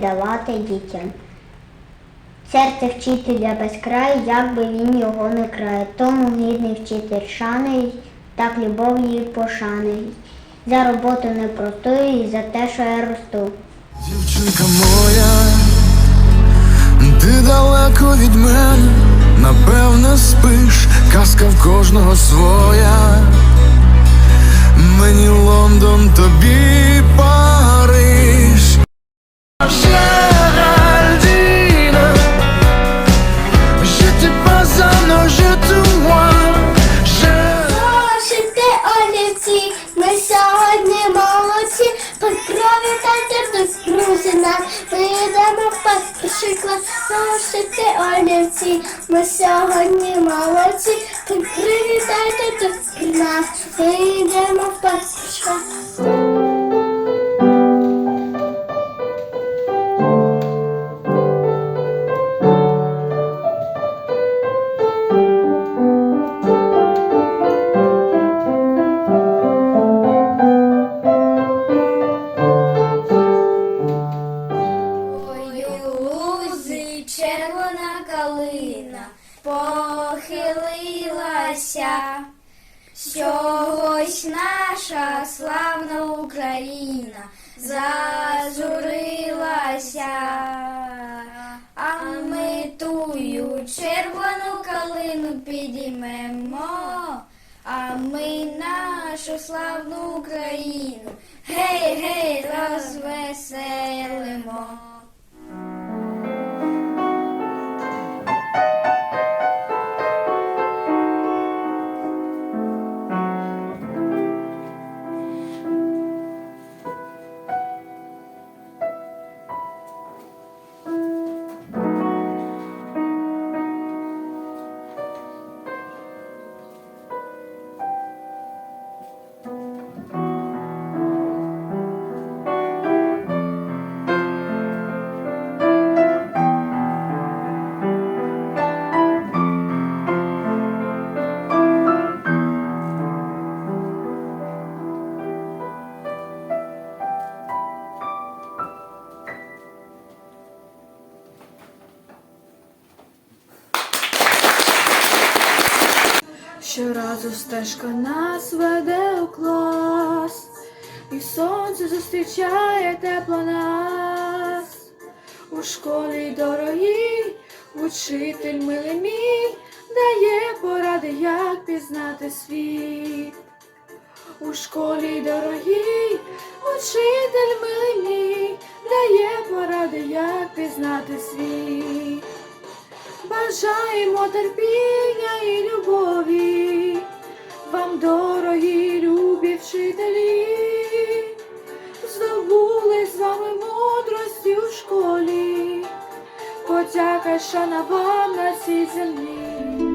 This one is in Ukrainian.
давати дітям. Серце вчителя без краю, як би він його не крає. Тому гідний вчитель шани, так любов її пошани. За роботу непростою і за те, що я росту. Дівчинка моя, ти далеко від мене, напевне спиш, казка в кожного своя. Мені Лондон, тобі Париж. Ми йдемо в перший клас. Зошити олівці, сьогодні молодці, Привітайте до нас, ми йдемо в перший похилилася, Сьогось наша славна Україна зажурилася, а ми тую червону калину підіймемо, а ми нашу славну Україну гей, гей, розвеселимо. Щоразу стежка нас веде у клас, і сонце зустрічає тепло нас. У школі дорогій, учитель милий мій, дає поради, як пізнати світ. У школі дорогій, учитель милий мій, дає поради, як пізнати світ. Бажаємо терпіння і любові, вам дорогі любі вчителі, здобули з вами мудрості у школі, подяка шана вам на цій землі.